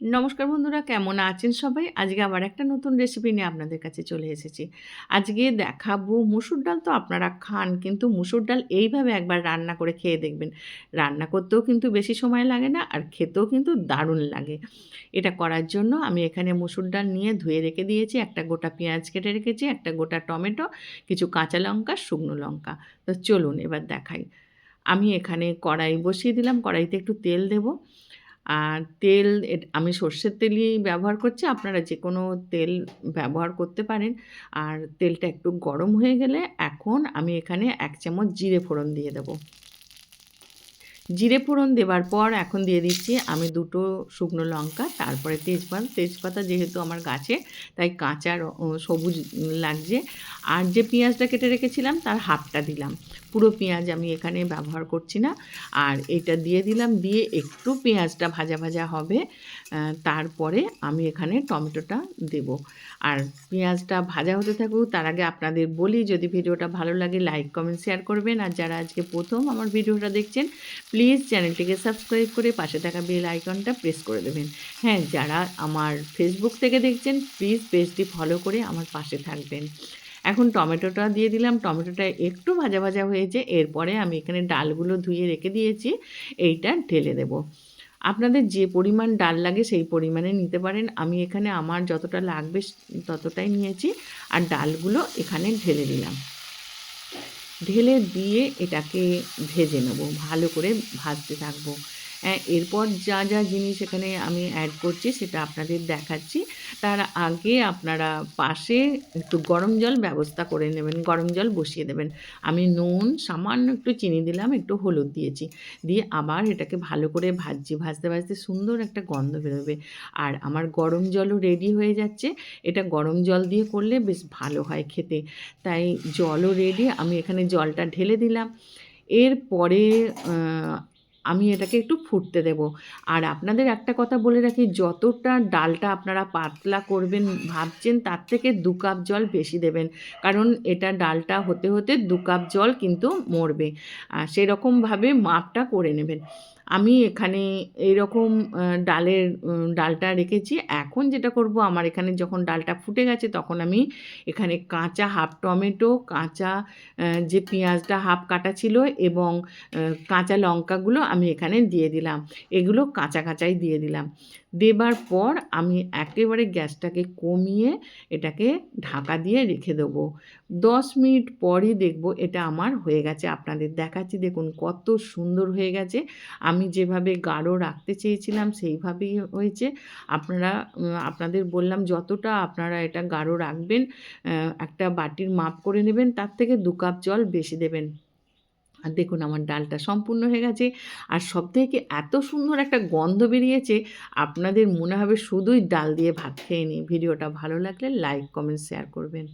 নমস্কার বন্ধুরা, কেমন আছেন সবাই? আজকে আবার একটা নতুন রেসিপি নিয়ে আপনাদের কাছে চলে এসেছি। আজকে দেখাবো মুসুর ডাল। তো আপনারা খান, কিন্তু মুসুর ডাল এইভাবে একবার রান্না করে খেয়ে দেখবেন। রান্না করতেও কিন্তু বেশি সময় লাগে না, আর খেতেও কিন্তু দারুণ লাগে। এটা করার জন্য আমি এখানে মুসুর ডাল নিয়ে ধুয়ে রেখে দিয়েছি। একটা গোটা পেঁয়াজ কেটে রেখেছি, একটা গোটা টমেটো, কিছু কাঁচা লঙ্কা, শুকনো লঙ্কা। তো চলুন এবার দেখাই। আমি এখানে কড়াই বসিয়ে দিলাম। কড়াইতে একটু তেল দেবো। আর তেল আমি সর্ষের তেলই ব্যবহার করছি। আপনারা যে কোনো তেল ব্যবহার করতে পারেন। আর তেলটা একটু গরম হয়ে গেলে এখন আমি এখানে এক চামচ জিরে ফোড়ন দিয়ে দেবো। জিরে ফোড়ন দেওয়ার পর এখন দিয়ে দিচ্ছি আমি দুটো শুকনো লঙ্কা, তারপরে তেজপাতা। তেজপাতা যেহেতু আমার গাছে, তাই কাঁচা সবুজ লাগছে। আর যে পেঁয়াজটা কেটে রেখেছিলাম, তার হাফটা দিলাম। পুরো পেঁয়াজ আমি এখানে ব্যবহার করছি না। আর এটা দিয়ে দিলাম, দিয়ে একটু পেঁয়াজটা ভাজা ভাজা হবে। তারপরে আমি এখানে টমেটোটা দেব। আর পেঁয়াজটা ভাজা হতে থাকুক, তার আগে আপনাদের বলি, যদি ভিডিওটা ভালো লাগে, লাইক, কমেন্ট, শেয়ার করবেন। আর যারা আজকে প্রথম আমার ভিডিওটা দেখছেন প্লিজ চ্যানেলটিকে সাবস্ক্রাইব করে পাশে থাকা বেল আইকনটা প্রেস করে দেবেন। হ্যাঁ যারা আমার ফেসবুক থেকে দেখছেন প্লিজ পেজটি ফলো করে আমার পাশে থাকবেন। এখন টমেটোটা দিয়ে দিলাম। টমেটোটা একটু ভাজা ভাজা হয়েছে, এরপরে আমি এখানে ডালগুলো ধুয়ে রেখে দিয়েছি, এইটা ঢেলে দেব। আপনাদের যে পরিমাণ ডাল লাগে সেই পরিমাণে নিতে পারেন। আমি এখানে আমার যতটা লাগবে ততটাই নিয়েছি, আর ডালগুলো এখানে ঢেলে দিলাম। ঢেলে দিয়ে এটাকে ভেজে নেব ভালো করে ভাজতে থাকব। এরপর যা যা জিনিস এখানে আমি অ্যাড করছি সেটা আপনাদের দেখাচ্ছি। তার আগে আপনারা পাশে একটু গরম জল ব্যবস্থা করে নেবেন, গরম জল বসিয়ে দেবেন। আমি নুন, সামান্য একটু চিনি দিলাম, একটু হলুদ দিয়েছি। দিয়ে আবার এটাকে ভালো করে ভাজছি, ভাজতে ভাজতে সুন্দর একটা গন্ধ বেরোবে। আর আমার গরম জলও রেডি হয়ে যাচ্ছে। এটা গরম জল দিয়ে করলে বেশ ভালো হয় খেতে। তাই জলও রেডি আমি এখানে জলটা ঢেলে দিলাম। এরপরে আমি এটাকে একটু ফুটতে দেব। আর আপনাদের একটা কথা বলে রাখি যতটা ডালটা আপনারা পাতলা করবেন ভাবছেন তার থেকে দু কাপ জল বেশি দেবেন। কারণ এটা ডালটা হতে হতে দু কাপ জল কিন্তু মরবে। আর সেরকমভাবে মাপটা করে নেবেন। আমি এখানে এইরকম আহ, ডালের ডালটা রেখেছি। এখন যেটা করব আমার এখানে যখন ডালটা ফুটে গেছে তখন আমি এখানে কাঁচা হাফ টমেটো কাঁচা যে পেঁয়াজটা হাফ কাটা ছিল এবং কাঁচা লঙ্কাগুলো আমি এখানে দিয়ে দিলাম। এগুলো কাঁচা কাঁচাই দিয়ে দিলাম। দেবার পর আমি একেবারে গ্যাসটাকে কমিয়ে এটাকে ঢাকা দিয়ে রেখে দেবো। দশ মিনিট পরই দেখব এটা আমার হয়ে গেছে। আপনাদের দেখাচ্ছি, দেখুন কত সুন্দর হয়ে গেছে। আমি যেভাবে গাঢ় রাখতে চেয়েছিলাম সেইভাবেই হয়েছে। আপনারা আপনাদের বললাম যতটা আপনারা এটা গাঢ় রাখবেন একটা বাটির মাপ করে নেবেন, তার থেকে দু কাপ জল বেশি দেবেন। আর দেখুন আমার ডালটা সম্পূর্ণ হয়ে গেছে। আর সব থেকে এত সুন্দর একটা গন্ধ বেরিয়েছে, আপনাদের মনে হবে শুধুই ডাল দিয়ে ভাত খেয়ে নিই। ভিডিওটা ভালো লাগলে লাইক কমেন্ট শেয়ার করবেন।